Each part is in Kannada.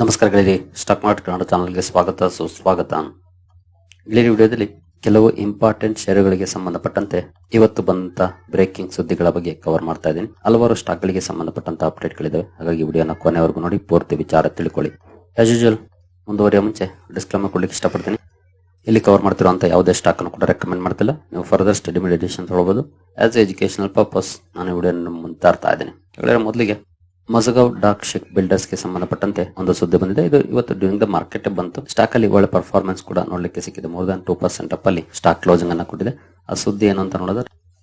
ನಮಸ್ಕಾರ ಸ್ಟಾಕ್ ಮಾರ್ಕೆಟ್ ಕನ್ನಡ ಚಾನಲ್ಗೆ ಸ್ವಾಗತ, ಸುಸ್ವಾಗತ. ಗೆಳೆಯರಿ ವಿಡಿಯೋದಲ್ಲಿ ಕೆಲವು ಇಂಪಾರ್ಟೆಂಟ್ ಷೇರುಗಳಿಗೆ ಸಂಬಂಧಪಟ್ಟಂತೆ ಇವತ್ತು ಬಂದಂತ ಬ್ರೇಕಿಂಗ್ ಸುದ್ದಿಗಳ ಬಗ್ಗೆ ಕವರ್ ಮಾಡ್ತಾ ಇದ್ದೀನಿ. ಹಲವಾರು ಸ್ಟಾಕ್ಗಳಿಗೆ ಸಂಬಂಧಪಟ್ಟಂತ ಅಪ್ಡೇಟ್ಗಳಿದ್ದಾವೆ ಹಾಗಾಗಿ ವಿಡಿಯೋನ ಕೊನೆವರೆಗೂ ನೋಡಿ, ಪೂರ್ತಿ ವಿಚಾರ ತಿಳ್ಕೊಳ್ಳಿ. ಆಸ್ ಯೂಶುವಲ್ ಮುಂದುವರಿಯೋ ಮುಂಚೆ ಡಿಸ್ಕ್ಲೇಮರ್ ಕೊಡ್ಲಿಕ್ಕೆ ಇಷ್ಟಪಡ್ತೀನಿ. ಇಲ್ಲಿ ಕವರ್ ಮಾಡ್ತಿರುವಂತಹ ಯಾವುದೇ ಸ್ಟಾಕ್ ಅನ್ನು ಕೂಡ ರೆಕಮೆಂಡ್ ಮಾಡ್ತಿಲ್ಲ. ನೀವು ಫರ್ದರ್ ಸ್ಟಡಿ ಮೆಡಿಟೇಷನ್ ತಗೊಳ್ಬಹುದು ಆಸ್ ಎಜುಕೇಶನಲ್ ಪರ್ಪಸ್ ನಾನು ವಿಡಿಯೋ ಮುಂತಾರ್ತಾ ಇದ್ದೀನಿ. ಮೊದಲಿಗೆ ಮಜಗಾವ್ ಡಾಕ್ ಶೇಕ್ ಬಿಲ್ಡರ್ಸ್ಗೆ ಸಂಬಂಧಪಟ್ಟಂತೆ ಒಂದು ಸುದ್ದಿ ಬಂದಿದೆ. ಇದು ಇವತ್ತು ಡ್ಯೂರಿಂಗ್ ದ ಮಾರ್ಕೆಟ್ ಬಂತು. ಸ್ಟಾಕ್ ಅಲ್ಲಿ ಒಳ್ಳೆ ಪರ್ಫಾರ್ಮೆನ್ಸ್ ಕೂಡ ನೋಡ್ಲಿಕ್ಕೆ ಸಿಕ್ಕಿದೆ. More than two percent up ಅಲ್ಲಿ ಸ್ಟಾಕ್ ಕ್ಲೋಸಿಂಗ್ ಅನ್ನ ಕೊಟ್ಟಿದೆ. ಆ ಸುದ್ದಿ ಏನು ಅಂತ ನೋಡೋದು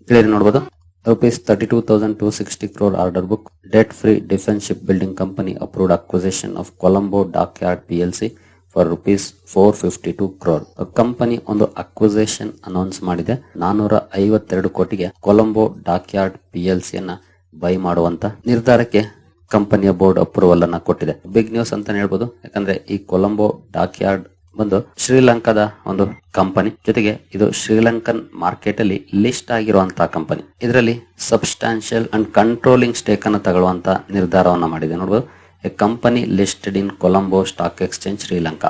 ಕ್ಲಿಯರ್ ನೋಡಬಹುದು rupees thirty two thousand two sixty crore order book debt free defence ship building company approved acquisition of Colombo dock yard P L C for rupees four fifty two crore company ಒಂದು ಅಕ್ವಿಸೇಷನ್ ಅನೌನ್ಸ್ ಮಾಡಿದೆ. ನಾನೂರ ಐವತ್ತೆರಡು ಕೋಟಿಗೆ Colombo dock yard P L C ಅನ್ನ ಬೈ ಮಾಡುವಂತ ನಿರ್ಧಾರಕ್ಕೆ ಕಂಪನಿಯ ಬೋರ್ಡ್ ಅಪ್ರೂವಲ್ ಅನ್ನ ಕೊಟ್ಟಿದೆ. ಬಿಗ್ ನ್ಯೂಸ್ ಅಂತ ಹೇಳ್ಬೋದು. ಯಾಕಂದ್ರೆ ಈ ಕೊಲಂಬೋ ಡಾಕ್ ಯಾರ್ಡ್ ಬಂದು ಶ್ರೀಲಂಕಾದ ಒಂದು ಕಂಪನಿ. ಜೊತೆಗೆ ಇದು ಶ್ರೀಲಂಕನ್ ಮಾರ್ಕೆಟ್ ಅಲ್ಲಿ ಲಿಸ್ಟ್ ಆಗಿರುವಂತಹ ಕಂಪನಿ. ಇದರಲ್ಲಿ ಸಬ್ಸ್ಟಾನ್ಷಿಯಲ್ ಅಂಡ್ ಕಂಟ್ರೋಲಿಂಗ್ ಸ್ಟೇಕ್ ಅನ್ನು ತಗೊಳ್ಳುವಂತ ನಿರ್ಧಾರವನ್ನ ಮಾಡಿದೆ. ನೋಡಬಹುದು a company listed in Colombo stock exchange Sri Lanka.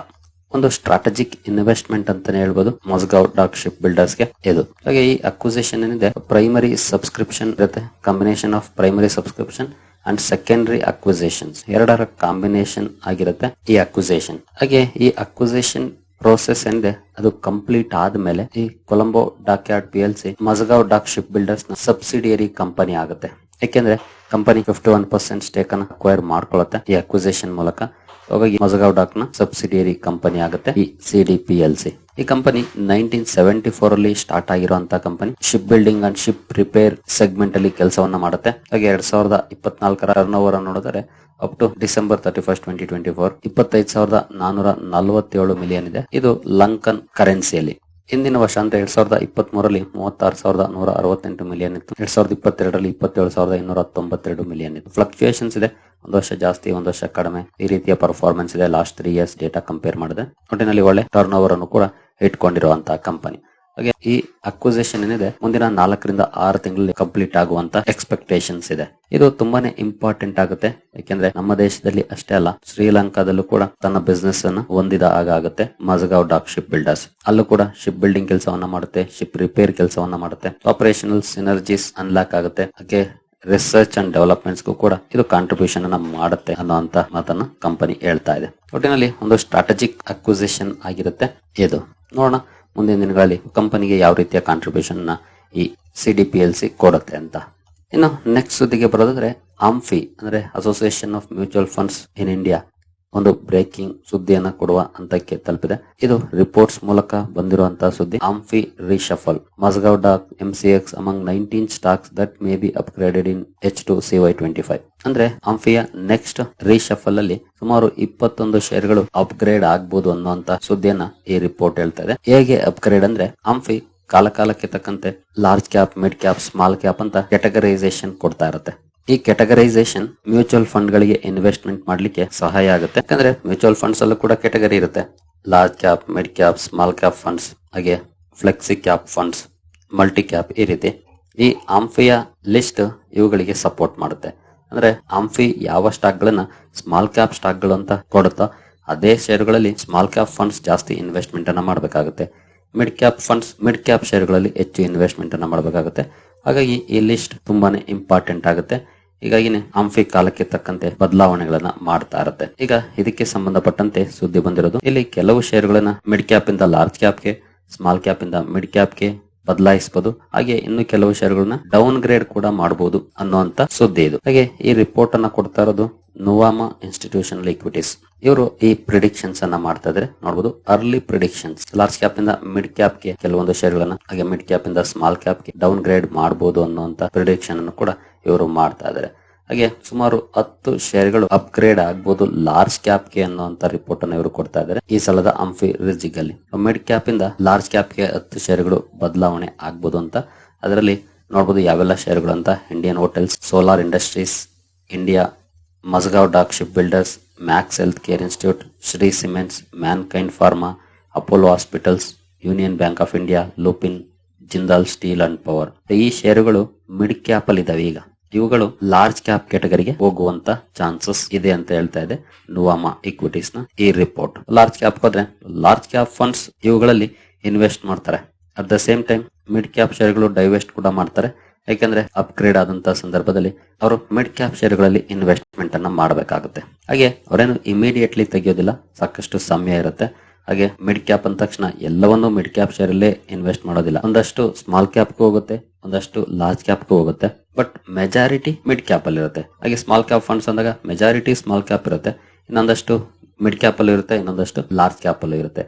ಒಂದು ಸ್ಟ್ರಾಟಜಿಕ್ ಇನ್ವೆಸ್ಟ್ಮೆಂಟ್ ಅಂತಾನೆ ಹೇಳ್ಬೋದು. ಮೊಸ್ಗಾವ್ ಡಾಕ್ ಶಿಪ್ ಬಿಲ್ಡರ್ಸ್ಗೆ ಇದು. ಹಾಗೆ ಈ ಅಕ್ವಿಸಿಷನ್ ಏನಿದೆ ಪ್ರೈಮರಿ ಸಬ್ಸ್ಕ್ರಿಪ್ಷನ್ ಇರುತ್ತೆ. Combination of primary subscription and secondary acquisitions ಎರಡರ ಕಾಂಬಿನೇಷನ್ ಆಗಿರುತ್ತೆ ಈ ಅಕ್ವಿಸೇಷನ್ ಹಾಗೆ ಈ ಅಕ್ವಿಸೇಷನ್ ಪ್ರೋಸೆಸ್ ಎಂದೆ ಅದು ಕಂಪ್ಲೀಟ್ ಆದ್ಮೇಲೆ ಈ Colombo dock yard P L C Mazagaon dock ship ಬಿಲ್ಡರ್ಸ್ನ subsidiary company ಆಗುತ್ತೆ. ಯಾಕೆಂದ್ರೆ company fifty one percent stake ಅನ್ನು ಅಕ್ವೈರ್ ಮಾಡ್ಕೊಳ್ಳುತ್ತೆ ಈ ಅಕ್ವಿಸೇಷನ್ ಮೂಲಕ. ಹಾಗಾಗಿ ಮಜಗಾವ್ ಡಾಕ್ನ ಸಬ್ಸಿಡಿಯರಿ ಕಂಪನಿ ಆಗುತ್ತೆ, ಈ C D P L C ಈ ಕಂಪನಿ ನೈನ್ಟೀನ್ ಸೆವೆಂಟಿ ಫೋರ್ ಅಲ್ಲಿ ಸ್ಟಾರ್ಟ್ ಆಗಿರುವಂತಹ company. Ship building and ship repair segment ಅಲ್ಲಿ ಕೆಲಸವನ್ನ ಮಾಡುತ್ತೆ. ಹಾಗೆ ಎರಡ್ ಸಾವಿರದ ಇಪ್ಪತ್ನಾಲ್ಕರ ಟರ್ನ್ ಓವರ್ ನೋಡಿದರೆ up to December thirty first twenty twenty four ಇಪ್ಪತ್ತೈದು ಸಾವಿರದ ನಾನೂರ ನಲವತ್ತೇಳು ಮಿಲಿಯನ್ ಇದೆ. ಇದು ಲಂಕನ್ ಕರೆನ್ಸಿಯಲ್ಲಿ ಹಿಂದಿನ ವರ್ಷ ಅಂದ್ರೆ ಎರಡ್ ಸಾವಿರದ ಇಪ್ಪತ್ತ್ ಮೂರರಲ್ಲಿ ಮೂವತ್ತಾರು ಸಾವಿರದ ನೂರ ಅರವತ್ತೆಂಟು ಮಿಲಿಯನ್ ಇತ್ತು. ಎರಡ್ ಸಾವಿರದ ಇಪ್ಪತ್ತೆರಡರಲ್ಲಿ ಇಪ್ಪತ್ತೇಳು ಸಾವಿರದ ಇನ್ನೂರ ತೊಂಬತ್ತೆರಡು ಮಿಲಿಯನ್ ಇತ್ತು. ಫ್ಲಕ್ಚುಯೇಷನ್ಸ್ ಇದೆ. ಒಂದು ವರ್ಷ ಜಾಸ್ತಿ, ಒಂದು ವರ್ಷ ಕಡಿಮೆ. ಈ ರೀತಿಯ ಪರ್ಫಾರ್ಮೆನ್ಸ್ ಇದೆ. Last three years data compare ಮಾಡಿದೆ. ಒಟ್ಟಿನಲ್ಲಿ ಒಳ್ಳೆ ಟರ್ನ್ ಓವರ್ ಅನ್ನು ಕೂಡ ಇಟ್ಕೊಂಡಿರುವಂತಹ ಕಂಪನಿ ಹಾಗೆ ಈ ಅಕ್ವಿಸೇಷನ್ ಏನಿದೆ, ಮುಂದಿನ ನಾಲ್ಕರಿಂದ ಆರು ತಿಂಗಳಲ್ಲಿ ಕಂಪ್ಲೀಟ್ ಆಗುವಂತ ಎಕ್ಸ್ಪೆಕ್ಟೇಷನ್ಸ್ ಇದೆ. ಇದು ತುಂಬಾನೇ ಇಂಪಾರ್ಟೆಂಟ್ ಆಗುತ್ತೆ. ಯಾಕೆಂದ್ರೆ ನಮ್ಮ ದೇಶದಲ್ಲಿ ಅಷ್ಟೇ ಅಲ್ಲ, ಶ್ರೀಲಂಕಾದಲ್ಲೂ ಕೂಡ ತನ್ನ ಬಿಸ್ನೆಸ್ ಅನ್ನು ಹೊಂದಿದ ಆಗ ಆಗುತ್ತೆ. ಮಜಗಾವ್ ಡಾಕ್ ಶಿಪ್ ಬಿಲ್ಡರ್ಸ್ ಅಲ್ಲೂ ಕೂಡ ಶಿಪ್ ಬಿಲ್ಡಿಂಗ್ ಕೆಲಸವನ್ನ ಮಾಡುತ್ತೆ ಶಿಪ್ ರಿಪೇರ್ ಕೆಲಸವನ್ನ ಮಾಡುತ್ತೆ. ಆಪರೇಷನಲ್ ಸಿನರ್ಜೀಸ್ ಅನ್ಲಾಕ್ ಆಗುತ್ತೆ. ಹಾಗೆ ರಿಸರ್ಚ್ ಅಂಡ್ ಡೆವಲಪ್ಮೆಂಟ್ಸ್ ಕೂಡ ಇದು ಕಾಂಟ್ರಿಬ್ಯೂಷನ್ ಅನ್ನ ಮಾಡುತ್ತೆ ಅನ್ನುವಂತ ಮಾತನ್ನ ಕಂಪನಿ ಹೇಳ್ತಾ ಇದೆ. ಒಟ್ಟಿನಲ್ಲಿ ಒಂದು ಸ್ಟ್ರಾಟಜಿಕ್ ಅಕ್ವಿಸೇಷನ್ ಆಗಿರುತ್ತೆ. ಇದು ನೋಡೋಣ ಮುಂದಿನ ದಿನಗಳಲ್ಲಿ ಕಂಪನಿಗೆ ಯಾವ ರೀತಿಯ ಕಾಂಟ್ರಿಬ್ಯೂಷನ್ ಈ C D P L C ಕೊಡುತ್ತೆ ಅಂತ. ಇನ್ನು ನೆಕ್ಸ್ಟ್ ಸುದ್ದಿಗೆ ಬರೋದಾದ್ರೆ ಆಂಫಿ ಅಂದ್ರೆ association of mutual funds in India ಒಂದು ಬ್ರೇಕಿಂಗ್ ಸುದ್ದಿಯನ್ನ ಕೊಡುವ ಹಂತಕ್ಕೆ ತಲುಪಿದೆ. ಇದು ರಿಪೋರ್ಟ್ಸ್ ಮೂಲಕ ಬಂದಿರುವಂತಹ ಸುದ್ದಿ. AMFI reshuffle Mazagaon dock MCX among nineteen stocks that may be upgraded in H two C Y twenty five ಅಂದ್ರೆ ಆಂಫಿಯ ನೆಕ್ಸ್ಟ್ ರಿಶಫಲ್ ಅಲ್ಲಿ ಸುಮಾರು ಇಪ್ಪತ್ತೊಂದು ಶೇರ್ಗಳು ಅಪ್ಗ್ರೇಡ್ ಆಗ್ಬೋದು ಅನ್ನುವಂತ ಸುದ್ದಿಯನ್ನ ಈ ರಿಪೋರ್ಟ್ ಹೇಳ್ತಾ ಇದೆ. ಹೇಗೆ ಅಪ್ಗ್ರೇಡ್ ಅಂದ್ರೆ ಆಂಫಿ ಕಾಲಕಾಲಕ್ಕೆ ತಕ್ಕಂತೆ large cap mid cap small cap ಅಂತ ಕ್ಯಾಟಗರೈಸೇಷನ್ ಕೊಡ್ತಾ ಇರುತ್ತೆ. ಈ ಕೆಟಗರೈಸೇಷನ್ ಮ್ಯೂಚುವಲ್ ಫಂಡ್ ಗಳಿಗೆ ಇನ್ವೆಸ್ಟ್ಮೆಂಟ್ ಮಾಡಲಿಕ್ಕೆ ಸಹಾಯ ಆಗುತ್ತೆ. ಯಾಕಂದ್ರೆ ಮ್ಯೂಚುವಲ್ ಫಂಡ್ಸ್ ಅಲ್ಲೂ ಕೂಡ ಕೆಟಗರಿ ಇರುತ್ತೆ. Large cap mid cap small cap funds ಹಾಗೆ flexi cap funds multi cap ಈ ರೀತಿ. ಈ ಆಂಫಿಯ ಲಿಸ್ಟ್ ಇವುಗಳಿಗೆ ಸಪೋರ್ಟ್ ಮಾಡುತ್ತೆ. ಅಂದ್ರೆ ಆಂಫಿ ಯಾವ ಸ್ಟಾಕ್ ಗಳನ್ನ ಸ್ಮಾಲ್ ಕ್ಯಾಪ್ ಸ್ಟಾಕ್ಗಳು ಅಂತ ಕೊಡುತ್ತೋ ಅದೇ ಷೇರುಗಳಲ್ಲಿ ಸ್ಮಾಲ್ ಕ್ಯಾಪ್ ಫಂಡ್ಸ್ ಜಾಸ್ತಿ ಇನ್ವೆಸ್ಟ್ಮೆಂಟ್ ಅನ್ನ ಮಾಡಬೇಕಾಗುತ್ತೆ. Mid cap funds mid cap ಶೇರುಗಳಲ್ಲಿ ಹೆಚ್ಚು ಇನ್ವೆಸ್ಟ್ಮೆಂಟ್ ಅನ್ನ ಮಾಡಬೇಕಾಗುತ್ತೆ. ಹಾಗಾಗಿ ಈ ಲಿಸ್ಟ್ ತುಂಬಾನೇ ಇಂಪಾರ್ಟೆಂಟ್ ಆಗುತ್ತೆ. ಹೀಗಾಗಿನೇ ಆಂಫಿ ಕಾಲಕ್ಕೆ ತಕ್ಕಂತೆ ಬದಲಾವಣೆಗಳನ್ನ ಮಾಡ್ತಾ ಇರುತ್ತೆ. ಈಗ ಇದಕ್ಕೆ ಸಂಬಂಧಪಟ್ಟಂತೆ ಸುದ್ದಿ ಬಂದಿರೋದು, ಇಲ್ಲಿ ಕೆಲವು ಶೇರುಗಳನ್ನ ಮಿಡ್ ಕ್ಯಾಪ್ ಇಂದ ಲಾರ್ಜ್ ಕ್ಯಾಪ್ಗೆ ಸ್ಮಾಲ್ ಕ್ಯಾಪ್ ಇಂದ ಮಿಡ್ ಕ್ಯಾಪ್ಗೆ ಬದಲಾಯಿಸಬಹುದು ಹಾಗೆ ಇನ್ನು ಕೆಲವು ಶೇರುಗಳನ್ನ ಡೌನ್ ಗ್ರೇಡ್ ಕೂಡ ಮಾಡಬಹುದು ಅನ್ನುವಂತ ಸುದ್ದಿ ಇದು. ಹಾಗೆ ಈ ರಿಪೋರ್ಟ್ ಅನ್ನ ಕೊಡ್ತಾ ಇರೋದು ನುವಾಮಾ ಇನ್ಸ್ಟಿಟ್ಯೂಷನಲ್ ಇಕ್ವಿಟೀಸ್ ಇವರು ಈ ಪ್ರಿಡಿಕ್ಷನ್ಸ್ ಅನ್ನ ಮಾಡ್ತಾ ಇದ್ರೆ. ನೋಡಬಹುದು ಅರ್ಲಿ ಪ್ರಿಡಿಕ್ಷನ್ಸ್ ಲಾರ್ಜ್ ಕ್ಯಾಪ್ ಇಂದ ಮಿಡ್ ಕ್ಯಾಪ್ಗೆ ಕೆಲವೊಂದು ಶೇರ್ಗಳನ್ನ ಹಾಗೆ ಮಿಡ್ ಕ್ಯಾಪ್ ಇಂದ ಸ್ಮಾಲ್ ಕ್ಯಾಪ್ ಡೌನ್ ಗ್ರೇಡ್ ಮಾಡಬಹುದು ಅನ್ನುವಂತ ಪ್ರಿಡಿಕ್ಷನ್ ಅನ್ನು ಕೂಡ ಇವರು ಮಾಡ್ತಾ ಇದ್ದಾರೆ. ಹಾಗೆ ಸುಮಾರು ಹತ್ತು ಶೇರ್ಗಳು ಅಪ್ಗ್ರೇಡ್ ಆಗ್ಬಹುದು ಲಾರ್ಜ್ ಕ್ಯಾಪ್ಗೆ ಅನ್ನುವಂತ ರಿಪೋರ್ಟ್ ಅನ್ನು ಇವರು ಕೊಡ್ತಾ ಇದ್ದಾರೆ. ಈ ಸಲದ ಅಂಫಿ ರಿಜಿಗ್ ಅಲ್ಲಿ ಮಿಡ್ ಕ್ಯಾಪ್ ಇಂದ ಲಾರ್ಜ್ ಕ್ಯಾಪ್ಗೆ ಹತ್ತು ಶೇರ್ಗಳು ಬದಲಾವಣೆ ಆಗ್ಬಹುದು ಅಂತ. ಅದರಲ್ಲಿ ನೋಡಬಹುದು ಯಾವೆಲ್ಲ ಶೇರ್ಗಳು ಅಂತ. Indian hotels solar industries India Mazagaon dock ship builders max healthcare institute Shree cements mankind pharma Apollo hospitals union bank of India Lupin Jindal steel and power ಈ ಶೇರುಗಳು ಮಿಡ್ ಕ್ಯಾಪ್ ಅಲ್ಲಿ ಇದಾವೆ ಈಗ. ಇವುಗಳು ಲಾರ್ಜ್ ಕ್ಯಾಪ್ ಕ್ಯಾಟಗರಿಗೆ ಹೋಗುವಂತ ಚಾನ್ಸಸ್ ಇದೆ ಅಂತ ಹೇಳ್ತಾ ಇದೆ. ನುವಾಮಾ ಇಕ್ವಿಟೀಸ್ನ ಈ ರಿಪೋರ್ಟ್ ಲಾರ್ಜ್ ಕ್ಯಾಪ್ ಹೋದ್ರೆ ಲಾರ್ಜ್ ಕ್ಯಾಪ್ ಫಂಡ್ಸ್ ಇವುಗಳಲ್ಲಿ ಇನ್ವೆಸ್ಟ್ ಮಾಡ್ತಾರೆ. At the same time mid cap ಶೇರ್ಗಳು divest ಕೂಡ ಮಾಡ್ತಾರೆ. ಯಾಕಂದ್ರೆ ಅಪ್ಗ್ರೇಡ್ ಆದಂತ ಸಂದರ್ಭದಲ್ಲಿ ಅವರು ಮಿಡ್ ಕ್ಯಾಪ್ ಶೇರ್ಗಳಲ್ಲಿ ಇನ್ವೆಸ್ಟ್ಮೆಂಟ್ ಅನ್ನ ಮಾಡಬೇಕಾಗುತ್ತೆ. ಹಾಗೆ ಅವರೇನು ಇಮಿಡಿಯೇಟ್ಲಿ ತೆಗೆಯೋದಿಲ್ಲ, ಸಾಕಷ್ಟು ಸಮಯ ಇರುತ್ತೆ. ಹಾಗೆ ಮಿಡ್ ಕ್ಯಾಪ್ ಅಂದ ತಕ್ಷಣ ಎಲ್ಲವನ್ನೂ ಮಿಡ್ ಕ್ಯಾಪ್ ಶೇರ್ ಅಲ್ಲೇ ಇನ್ವೆಸ್ಟ್ ಮಾಡೋದಿಲ್ಲ. ಒಂದಷ್ಟು ಸ್ಮಾಲ್ ಕ್ಯಾಪ್ಗೂ ಹೋಗುತ್ತೆ, ಒಂದಷ್ಟು ಲಾರ್ಜ್ ಕ್ಯಾಪ್ಗೂ ಹೋಗುತ್ತೆ. ಬಟ್ ಮೆಜಾರಿಟಿ ಮಿಡ್ ಕ್ಯಾಪ್ ಅಲ್ಲಿ ಇರುತ್ತೆ. ಹಾಗೆ ಸ್ಮಾಲ್ ಕ್ಯಾಪ್ ಫಂಡ್ಸ್ ಅಂದಾಗ ಮೆಜಾರಿಟಿ ಸ್ಮಾಲ್ ಕ್ಯಾಪ್ ಇರುತ್ತೆ. ಇನ್ನೊಂದಷ್ಟು ಮಿಡ್ ಕ್ಯಾಪ್ ಅಲ್ಲಿ ಇರುತ್ತೆ, ಇನ್ನೊಂದಷ್ಟು ಲಾರ್ಜ್ ಕ್ಯಾಪ್ ಅಲ್ಲಿ ಇರುತ್ತೆ.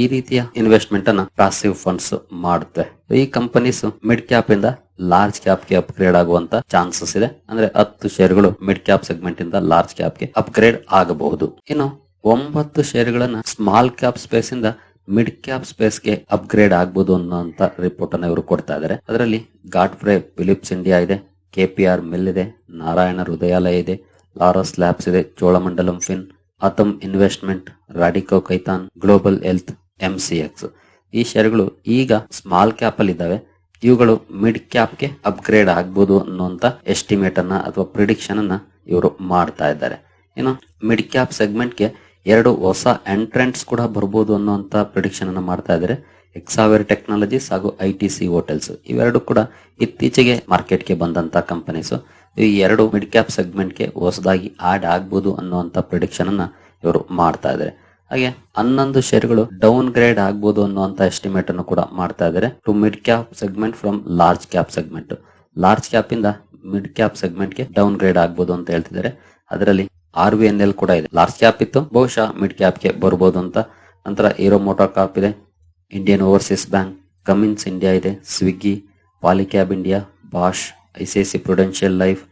ಈ ರೀತಿಯ ಇನ್ವೆಸ್ಟ್ಮೆಂಟ್ ಅನ್ನ ಪ್ಯಾಸಿವ್ ಫಂಡ್ಸ್ ಮಾಡುತ್ತೆ. ಈ ಕಂಪನೀಸ್ ಮಿಡ್ ಕ್ಯಾಪ್ ಇಂದ ಲಾರ್ಜ್ ಕ್ಯಾಪ್ಗೆ ಅಪ್ಗ್ರೇಡ್ ಆಗುವಂತ ಚಾನ್ಸಸ್ ಇದೆ. ಅಂದ್ರೆ ಹತ್ತು ಶೇರ್ಗಳು ಮಿಡ್ ಕ್ಯಾಪ್ ಸೆಗ್ಮೆಂಟ್ ಇಂದ ಲಾರ್ಜ್ ಕ್ಯಾಪ್ಗೆ ಅಪ್ಗ್ರೇಡ್ ಆಗಬಹುದು. ಇನ್ನು ಒಂಬತ್ತು ಶೇರ್ಗಳನ್ನ ಸ್ಮಾಲ್ ಕ್ಯಾಪ್ ಸ್ಪೇಸ್ ಇಂದ ಮಿಡ್ ಕ್ಯಾಪ್ ಸ್ಪೇಸ್ಗೆ ಅಪ್ಗ್ರೇಡ್ ಆಗ್ಬೋದು ಅನ್ನೋಂತ ರಿಪೋರ್ಟ್ ಅನ್ನ ಇವರು ಕೊಡ್ತಾ ಇದ್ದಾರೆ ಅದರಲ್ಲಿ ಗಾಡ್ಫ್ರೇ ಫಿಲಿಪ್ಸ್ ಇಂಡಿಯಾ ಇದೆ ಕೆಪಿಆರ್ ಮಿಲ್ ಇದೆ ನಾರಾಯಣ ಹೃದಯಾಲಯ ಇದೆ ಲಾರಸ್ ಲ್ಯಾಬ್ಸ್ ಇದೆ Cholamandalam fin ಅತಮ್ investment Radico Khaitan global health M C X ಈ ಶೇರ್ಗಳು ಈಗ ಸ್ಮಾಲ್ ಕ್ಯಾಪ್ ಅಲ್ಲಿ ಇದ್ದಾವೆ. ಇವುಗಳು ಮಿಡ್ ಕ್ಯಾಪ್ಗೆ ಅಪ್ಗ್ರೇಡ್ ಆಗ್ಬೋದು ಅನ್ನುವಂತ ಎಸ್ಟಿಮೇಟ್ ಅನ್ನ ಅಥವಾ ಪ್ರಿಡಿಕ್ಷನ್ ಅನ್ನ ಇವರು ಮಾಡ್ತಾ ಇದ್ದಾರೆ. ಇನ್ನು ಮಿಡ್ ಕ್ಯಾಪ್ ಸೆಗ್ಮೆಂಟ್ಗೆ ಎರಡು ಹೊಸ ಎಂಟ್ರೆಂಟ್ಸ್ ಕೂಡ ಬರ್ಬೋದು ಅನ್ನುವಂತ ಪ್ರಿಡಿಕ್ಷನ್ ಅನ್ನು ಮಾಡ್ತಾ ಇದ್ದಾರೆ ಎಕ್ಸಾವೇರ್ ಟೆಕ್ನಾಲಜೀಸ್ ಹಾಗೂ ಐ ಟಿ ಸಿ ಹೋಟೆಲ್ಸ್ ಇವೆರಡು ಕೂಡ ಇತ್ತೀಚೆಗೆ ಮಾರ್ಕೆಟ್ಗೆ ಬಂದಂತ ಕಂಪನೀಸ್ ಈ ಎರಡು ಮಿಡ್ ಕ್ಯಾಪ್ ಸೆಗ್ಮೆಂಟ್ಗೆ ಹೊಸದಾಗಿ ಆಡ್ ಆಗ್ಬೋದು ಅನ್ನುವಂತ ಪ್ರಿಡಿಕ್ಷನ್ ಅನ್ನ ಇವರು ಮಾಡ್ತಾ ಇದ್ದಾರೆ ಹಾಗೆ ಹನ್ನೊಂದು ಶೇರ್ಗಳು ಡೌನ್ ಗ್ರೇಡ್ ಆಗ್ಬೋದು ಅನ್ನುವಂತ ಎಸ್ಟಿಮೇಟ್ ಅನ್ನು ಕೂಡ ಮಾಡ್ತಾ ಇದ್ದಾರೆ to mid cap segment from large cap segment large cap ಇಂದ ಮಿಡ್ ಕ್ಯಾಪ್ ಸೆಗ್ಮೆಂಟ್ಗೆ ಡೌನ್ ಗ್ರೇಡ್ ಆಗ್ಬೋದು ಅಂತ ಹೇಳ್ತಿದ್ದಾರೆ. ಅದರಲ್ಲಿ ಆರ್ ವಿ ಎನ್ ಎಲ್ ಕೂಡ ಇದೆ. ಲಾರ್ಜ್ ಕ್ಯಾಪ್ ಇತ್ತು. ಬಹುಶಃ ಮಿಡ್ ಕ್ಯಾಪ್ಗೆ ಬರ್ಬೋದು ಅಂತ. ನಂತರ ಹೀರೋ ಮೋಟಾರ್ ಕಾರ್ಪ್ ಇದೆ. Indian Overseas Bank Cummins India ಇದೆ. Swiggy Polycab India Bosch ISAC Prudential Life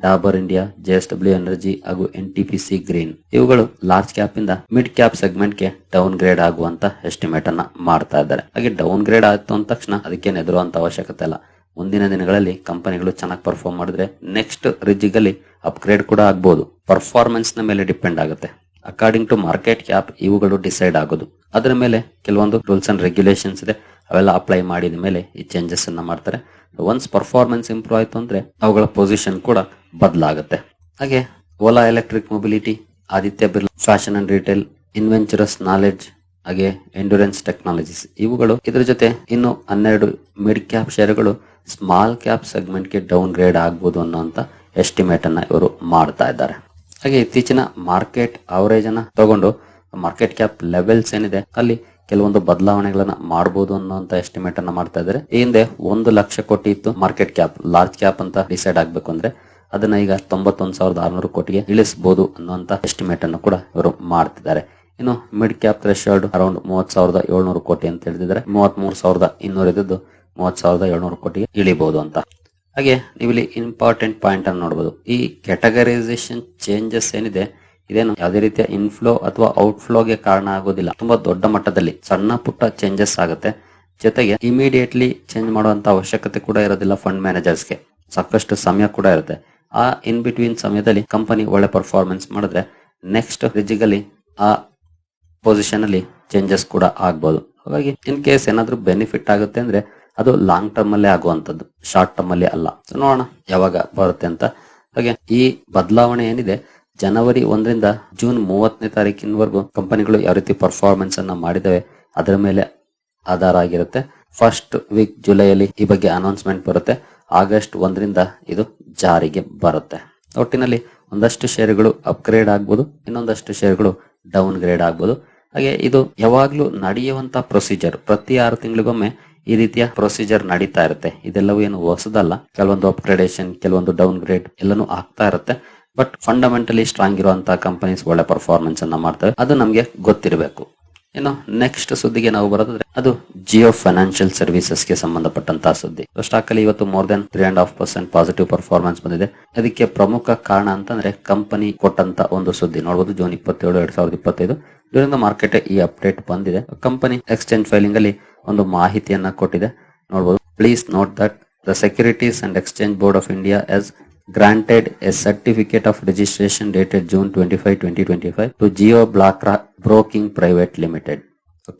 Dabur India JS W energy ಹಾಗೂ N T P C green ಇವುಗಳು ಲಾರ್ಜ್ ಕ್ಯಾಪ್ ಇಂದ ಮಿಡ್ ಕ್ಯಾಪ್ ಸೆಗ್ಮೆಂಟ್ಗೆ ಡೌನ್ ಗ್ರೇಡ್ ಆಗುವಂತ ಎಸ್ಟಿಮೇಟ್ ಅನ್ನ ಮಾಡ್ತಾ ಇದ್ದಾರೆ. ಹಾಗೆ ಡೌನ್ ಗ್ರೇಡ್ ಆಯ್ತು ಅಂದ ತಕ್ಷಣ ಅದಕ್ಕೆ ಎದುರುವಂತ ಅವಶ್ಯಕತೆ ಇಲ್ಲ. ಮುಂದಿನ ದಿನಗಳಲ್ಲಿ ಕಂಪನಿಗಳು ಚೆನ್ನಾಗಿ ಪರ್ಫಾರ್ಮ್ ಮಾಡಿದ್ರೆ ನೆಕ್ಸ್ಟ್ ರಿಜಿಗಲ್ಲಿ ಅಪ್ಗ್ರೇಡ್ ಕೂಡ ಆಗ್ಬೋದು. ಪರ್ಫಾರ್ಮೆನ್ಸ್ನ ಮೇಲೆ ಡಿಪೆಂಡ್ ಆಗುತ್ತೆ. ಅಕಾರ್ಡಿಂಗ್ ಟು ಮಾರ್ಕೆಟ್ ಕ್ಯಾಪ್ ಇವುಗಳು ಡಿಸೈಡ್ ಆಗೋದು. ಅದರ ಮೇಲೆ ಕೆಲವೊಂದು ರೂಲ್ಸ್ ಅಂಡ್ ರೆಗ್ಯುಲೇಷನ್ಸ್ ಇದೆ. ಅವೆಲ್ಲ ಅಪ್ಲೈ ಮಾಡಿದ ಮೇಲೆ ಈ ಚೇಂಜಸ್ ಅನ್ನ ಮಾಡ್ತಾರೆ. ಒನ್ಸ್ ಪರ್ಫಾರ್ಮೆನ್ಸ್ ಇಂಪ್ರೂವ್ ಆಯ್ತು ಅಂದ್ರೆ ಅವುಗಳ ಪೊಸಿಷನ್ ಕೂಡ ಬದಲಾಗುತ್ತೆ. ಹಾಗೆ Ola electric mobility Aditya Birla fashion and retail Inventurus knowledge ಹಾಗೆ ಎಂಡ್ಯೂರೆನ್ಸ್ ಟೆಕ್ನಾಲಜೀಸ್ ಇವುಗಳು ಇದರ ಜೊತೆ ಇನ್ನು ಹನ್ನೆರಡು ಮಿಡ್ ಕ್ಯಾಪ್ ಶೇರ್ಗಳು ಸ್ಮಾಲ್ ಕ್ಯಾಪ್ ಸೆಗ್ಮೆಂಟ್ಗೆ ಡೌನ್ ಗ್ರೇಡ್ ಆಗ್ಬೋದು ಅನ್ನೋಂತ ಎಸ್ಟಿಮೇಟ್ ಅನ್ನ ಇವರು ಮಾಡ್ತಾ ಇದ್ದಾರೆ. ಹಾಗೆ ಇತ್ತೀಚಿನ ಮಾರ್ಕೆಟ್ ಅವರೇಜ್ ಅನ್ನ ತಗೊಂಡು ಮಾರ್ಕೆಟ್ ಕ್ಯಾಪ್ ಲೆವೆಲ್ಸ್ ಏನಿದೆ, ಅಲ್ಲಿ ಕೆಲವೊಂದು ಬದಲಾವಣೆಗಳನ್ನ ಮಾಡಬಹುದು ಅನ್ನೋಂತ ಎಸ್ಟಿಮೇಟ್ ಅನ್ನ ಮಾಡ್ತಾ ಇದ್ದಾರೆ. ಈ ಹಿಂದೆ ಒಂದು ಲಕ್ಷ ಕೋಟಿ ಇತ್ತು ಮಾರ್ಕೆಟ್ ಕ್ಯಾಪ್ ಲಾರ್ಜ್ ಕ್ಯಾಪ್ ಅಂತ ಡಿಸೈಡ್ ಆಗ್ಬೇಕು ಅಂದ್ರೆ ಅದನ್ನ ಈಗ ತೊಂಬತ್ತೊಂದು ಸಾವಿರದ ಆರ್ನೂರು ಕೋಟಿಗೆ ಇಳಿಸಬಹುದು ಅನ್ನುವಂತ ಎಸ್ಟಿಮೇಟ್ ಅನ್ನು ಕೂಡ ಇವರು ಮಾಡ್ತಿದ್ದಾರೆ. ಇನ್ನು ಮಿಡ್ ಕ್ಯಾಪ್ ಥ್ರೆಶ್ ಅರೌಂಡ್ ಮೂವತ್ ಸಾವಿರದ ಏಳ್ನೂರು ಕೋಟಿ ಅಂತ ಹೇಳಿದ್ರೆ ಮೂವತ್ತ್ ಮೂರು ಸಾವಿರದ ಇನ್ನೂರ ಇದ್ದದ್ದು ಮೂವತ್ ಸಾವಿರದ ಏಳ್ನೂರು ಕೋಟಿಗೆ ಇಳಿಬಹುದು ಅಂತ. ಹಾಗೆ ನೀವಿಲ್ಲಿ ಇಂಪಾರ್ಟೆಂಟ್ ಪಾಯಿಂಟ್ ಅನ್ನು ನೋಡಬಹುದು ಈ ಕ್ಯಾಟಗರೈಸೇಷನ್ ಚೇಂಜಸ್ ಏನಿದೆ, ಇದೇನು ಯಾವುದೇ ರೀತಿಯ ಇನ್ಫ್ಲೋ ಅಥವಾ ಔಟ್ಫ್ಲೋಗೆ ಕಾರಣ ಆಗೋದಿಲ್ಲ. ತುಂಬಾ ದೊಡ್ಡ ಮಟ್ಟದಲ್ಲಿ ಸಣ್ಣ ಪುಟ್ಟ ಚೇಂಜಸ್ ಆಗುತ್ತೆ. ಜೊತೆಗೆ ಇಮಿಡಿಯೇಟ್ಲಿ ಚೇಂಜ್ ಮಾಡುವಂತ ಅವಶ್ಯಕತೆ ಕೂಡ ಇರೋದಿಲ್ಲ ಫಂಡ್ ಮ್ಯಾನೇಜರ್ಸ್ಗೆ ಸಾಕಷ್ಟು ಸಮಯ ಕೂಡ ಇರುತ್ತೆ. ಆ ಇನ್ ಬಿಟ್ವೀನ್ ಸಮಯದಲ್ಲಿ ಕಂಪನಿ ಒಳ್ಳೆ ಪರ್ಫಾರ್ಮೆನ್ಸ್ ಮಾಡಿದ್ರೆ ನೆಕ್ಸ್ಟ್ ರಿಜಿಗಲ್ಲಿ ಆ ಪೊಸಿಷನ್ ಅಲ್ಲಿ ಚೇಂಜಸ್ ಕೂಡ ಆಗ್ಬೋದು. ಹಾಗಾಗಿ ಇನ್ ಕೇಸ್ ಏನಾದ್ರೂ ಬೆನಿಫಿಟ್ ಆಗುತ್ತೆ ಅಂದ್ರೆ ಅದು ಲಾಂಗ್ ಟರ್ಮ್ ಅಲ್ಲೇ ಆಗುವಂತದ್ದು ಶಾರ್ಟ್ ಟರ್ಮ್ ಅಲ್ಲಿ ಅಲ್ಲ. ನೋಡೋಣ ಯಾವಾಗ ಬರುತ್ತೆ ಅಂತ. ಹಾಗೆ, ಈ ಬದಲಾವಣೆ ಏನಿದೆ, ಜನವರಿ ಒಂದರಿಂದ ಜೂನ್ ಮೂವತ್ತನೇ ತಾರೀಕಿನವರೆಗೂ ಕಂಪನಿಗಳು ಯಾವ ರೀತಿ ಪರ್ಫಾರ್ಮೆನ್ಸ್ ಅನ್ನ ಮಾಡಿದವೆ ಅದರ ಮೇಲೆ ಆಧಾರ ಆಗಿರುತ್ತೆ. ಫಸ್ಟ್ ವೀಕ್ ಜುಲೈಯಲ್ಲಿ ಈ ಬಗ್ಗೆ ಅನೌನ್ಸ್ಮೆಂಟ್ ಬರುತ್ತೆ. ಆಗಸ್ಟ್ ಒಂದರಿಂದ ಇದು ಜಾರಿಗೆ ಬರುತ್ತೆ. ಒಟ್ಟಿನಲ್ಲಿ ಒಂದಷ್ಟು ಶೇರುಗಳು ಅಪ್ಗ್ರೇಡ್ ಆಗ್ಬೋದು, ಇನ್ನೊಂದಷ್ಟು ಶೇರುಗಳು ಡೌನ್ ಗ್ರೇಡ್ ಆಗ್ಬೋದು. ಹಾಗೆ, ಇದು ಯಾವಾಗ್ಲೂ ನಡೆಯುವಂತ ಪ್ರೊಸೀಜರ್ ಪ್ರತಿ ಆರು ತಿಂಗಳಿಗೊಮ್ಮೆ ಈ ರೀತಿಯ ಪ್ರೊಸೀಜರ್ ನಡೀತಾ ಇರುತ್ತೆ. ಇದೆಲ್ಲವೂ ಏನು ಹೊಸದಲ್ಲ. ಕೆಲವೊಂದು ಅಪ್ಗ್ರೇಡೇಷನ್ ಕೆಲವೊಂದು ಡೌನ್ ಗ್ರೇಡ್ ಎಲ್ಲನೂ ಆಗ್ತಾ ಇರುತ್ತೆ. ಬಟ್ ಫಂಡಮೆಂಟಲಿ ಸ್ಟ್ರಾಂಗ್ ಇರುವಂತಹ ಕಂಪನೀಸ್ ಒಳ್ಳೆ ಪರ್ಫಾರ್ಮೆನ್ಸ್ ಅನ್ನ ಮಾಡ್ತವೆ. ಅದು ನಮಗೆ ಗೊತ್ತಿರಬೇಕು. ಇನ್ನು ನೆಕ್ಸ್ಟ್ ಸುದ್ದಿಗೆ ನಾವು ಬರೋದಾದ್ರೆ ಅದು ಜಿಯೋ ಫೈನಾನ್ಷಿಯಲ್ ಸರ್ವಿಸಸ್ಗೆ ಸಂಬಂಧಪಟ್ಟಂತಹ ಸುದ್ದಿ. ಸ್ಟಾಕ್ ಅಲ್ಲಿ ಇವತ್ತು more than three and half percent positive performance ಬಂದಿದೆ. ಅದಕ್ಕೆ ಪ್ರಮುಖ ಕಾರಣ ಅಂತಂದ್ರೆ ಕಂಪನಿ ಕೊಟ್ಟಂತ ಒಂದು ಸುದ್ದಿ. ನೋಡಬಹುದು ಜೂನ್ ಇಪ್ಪತ್ತೇಳು, ಎರಡ್ ಸಾವಿರದ ಇಪ್ಪತ್ತೈದು. ಇದರಿಂದ ಮಾರ್ಕೆಟ್ ಈ ಅಪ್ಡೇಟ್ ಬಂದಿದೆ. ಕಂಪನಿ ಎಕ್ಸ್ಚೇಂಜ್ ಫೈಲಿಂಗ್ ಅಲ್ಲಿ ಒಂದು ಮಾಹಿತಿಯನ್ನ ಕೊಟ್ಟಿದೆ. ನೋಡಬಹುದು please note that the securities and exchange board of India has granted a certificate of registration dated June 25, 2025 to Geo black Broking Private Limited.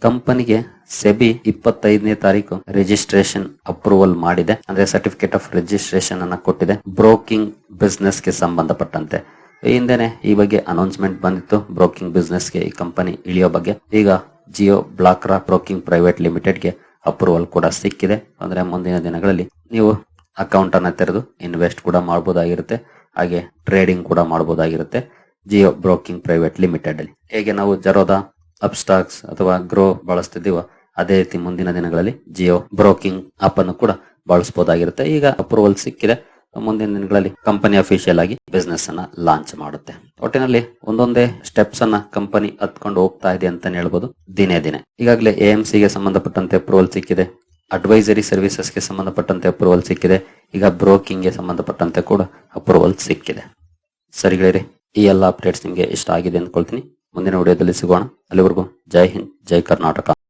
ಕಂಪನಿಗೆ ಸೆಬಿ ಇಪ್ಪತ್ತೈದನೇ ತಾರೀಕು ರಿಜಿಸ್ಟ್ರೇಷನ್ ಅಪ್ರೂವಲ್ ಮಾಡಿದೆ. ಅಂದ್ರೆ ಸರ್ಟಿಫಿಕೇಟ್ ಆಫ್ ರಿಜಿಸ್ಟ್ರೇಷನ್ ಅನ್ನ ಕೊಟ್ಟಿದೆ. ಬ್ರೋಕಿಂಗ್ ಬಿಸ್ನೆಸ್ಗೆ ಸಂಬಂಧಪಟ್ಟಂತೆ. ಹಿಂದೆನೆ ಈ ಬಗ್ಗೆ ಅನೌನ್ಸ್ಮೆಂಟ್ ಬಂದಿತ್ತು. ಬ್ರೋಕಿಂಗ್ ಬಿಸ್ನೆಸ್ಗೆ ಈ ಕಂಪನಿ ಇಳಿಯೋ ಬಗ್ಗೆ. ಈಗ ಜಿಯೋ ಬ್ಲಾಕ್ರಾ ಬ್ರೋಕಿಂಗ್ ಪ್ರೈವೇಟ್ ಲಿಮಿಟೆಡ್ಗೆ ಅಪ್ರೂವಲ್ ಕೂಡ ಸಿಕ್ಕಿದೆ. ಅಂದ್ರೆ ಮುಂದಿನ ದಿನಗಳಲ್ಲಿ ನೀವು ಅಕೌಂಟ್ ಅನ್ನ ತೆರೆದು ಇನ್ವೆಸ್ಟ್ ಕೂಡ ಮಾಡಬಹುದಾಗಿರುತ್ತೆ ಹಾಗೆ ಟ್ರೇಡಿಂಗ್ ಕೂಡ ಮಾಡಬಹುದಾಗಿರುತ್ತೆ ಜಿಯೋ ಬ್ರೋಕಿಂಗ್ ಪ್ರೈವೇಟ್ ಲಿಮಿಟೆಡ್ ಅಲ್ಲಿ ಹೇಗೆ ನಾವು ಜರೋದಾ ಅಪ್ಸ್ಟಾಕ್ಸ್ ಅಥವಾ ಗ್ರೋ ಬಳಸ್ತಿದ್ದೀವೋ ಅದೇ ರೀತಿ ಮುಂದಿನ ದಿನಗಳಲ್ಲಿ ಜಿಯೋ ಬ್ರೋಕಿಂಗ್ ಆಪ್ ಅನ್ನು ಕೂಡ ಬಳಸಬಹುದಾಗಿರುತ್ತೆ ಈಗ ಅಪ್ರೂವಲ್ ಸಿಕ್ಕಿದೆ. ಮುಂದಿನ ದಿನಗಳಲ್ಲಿ ಕಂಪನಿ ಅಫಿಷಿಯಲ್ ಆಗಿ ಬಿಸ್ನೆಸ್ ಅನ್ನ ಲಾಂಚ್ ಮಾಡುತ್ತೆ. ಒಟ್ಟಿನಲ್ಲಿ ಒಂದೊಂದೇ ಸ್ಟೆಪ್ಸ್ ಅನ್ನ ಕಂಪನಿ ಹತ್ಕೊಂಡು ಹೋಗ್ತಾ ಇದೆ ಅಂತಾನೆ ಹೇಳ್ಬೋದು. ದಿನೇ ದಿನೇ. ಈಗಾಗಲೇ ಎಎಂಸಿ ಗೆ ಸಂಬಂಧಪಟ್ಟಂತೆ ಅಪ್ರೂವಲ್ ಸಿಕ್ಕಿದೆ. ಅಡ್ವೈಸರಿ ಸರ್ವಿಸಸ್ಗೆ ಸಂಬಂಧಪಟ್ಟಂತೆ ಅಪ್ರೂವಲ್ ಸಿಕ್ಕಿದೆ. ಈಗ ಬ್ರೋಕಿಂಗ್ಗೆ ಸಂಬಂಧಪಟ್ಟಂತೆ ಕೂಡ ಅಪ್ರೂವಲ್ ಸಿಕ್ಕಿದೆ. ಸರಿ ಗೆಳೆಯರೆ, ಈ ಎಲ್ಲ ಅಪ್ಡೇಟ್ಸ್ ನಿಮಗೆ ಇಷ್ಟ ಆಗಿದೆ ಅಂದ್ಕೊಳ್ತೀನಿ. ಮುಂದಿನ ವಿಡಿಯೋದಲ್ಲಿ ಸಿಗೋಣ. ಅಲ್ಲಿವರೆಗೂ ಜೈ ಹಿಂದ್, ಜೈ ಕರ್ನಾಟಕ.